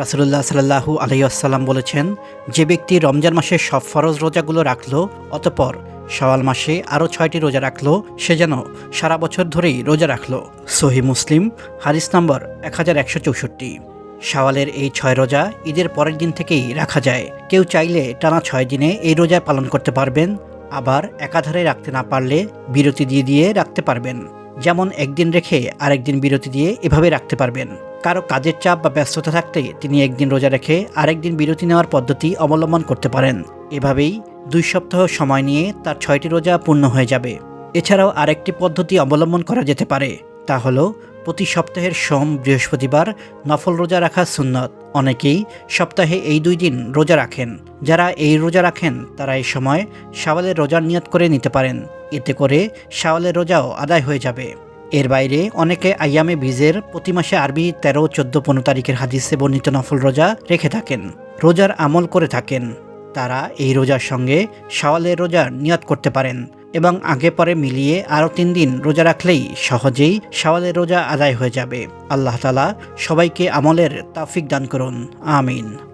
রাসুলুল্লাহ সাল্লাহু আলহিউসাল্লাম বলেছেন, যে ব্যক্তি রমজান মাসে সব ফরজ রোজাগুলো রাখল, অতপর সওয়াল মাসে আরও ছয়টি রোজা রাখল, সে যেন সারা বছর ধরেই রোজা রাখল। সহি মুসলিম হারিস নম্বর এক হাজার একশো চৌষট্টি। শাওয়ালের এই ছয় রোজা ঈদের পরের দিন থেকেই রাখা যায়। কেউ চাইলে টানা ছয় দিনে এই রোজা পালন করতে পারবেন, আবার একাধারে রাখতে না পারলে বিরতি দিয়ে দিয়ে রাখতে পারবেন। যেমন একদিন রেখে আরেকদিন বিরতি দিয়ে এভাবে রাখতে পারবেন। কারও কাজের চাপ বা ব্যস্ততা থাকতে তিনি একদিন রোজা রেখে আরেকদিন বিরতি নেওয়ার পদ্ধতি অবলম্বন করতে পারেন। এভাবেই দুই সপ্তাহ সময় নিয়ে তার ছয়টি রোজা পূর্ণ হয়ে যাবে। এছাড়াও আরেকটি পদ্ধতি অবলম্বন করা যেতে পারে, তা হলো প্রতি সপ্তাহের সোম বৃহস্পতিবার নফল রোজা রাখা সুন্নত। অনেকেই সপ্তাহে এই দুই দিন রোজা রাখেন। যারা এই রোজা রাখেন, তারা এই সময় শাওয়ালের রোজার নিয়ত করে নিতে পারেন। এতে করে শাওয়ালের রোজাও আদায় হয়ে যাবে। এর বাইরে অনেকে আয়ামে বীজের প্রতি মাসে আরবি তেরো, চোদ্দ, পনেরো তারিখের হাদিসে বর্ণিত নফল রোজা রেখে থাকেন। রোজার আমল করে থাকেন। তারা এই রোজার সঙ্গে শাওয়ালের রোজার নিয়ত করতে পারেন। এবং আগে পরে মিলিয়ে আরও তিন দিন রোজা রাখলেই সহজেই সওয়ালের রোজা আদায় হয়ে যাবে। আল্লাহ তালা সবাইকে আমলের তাফিক দান করুন। আমিন।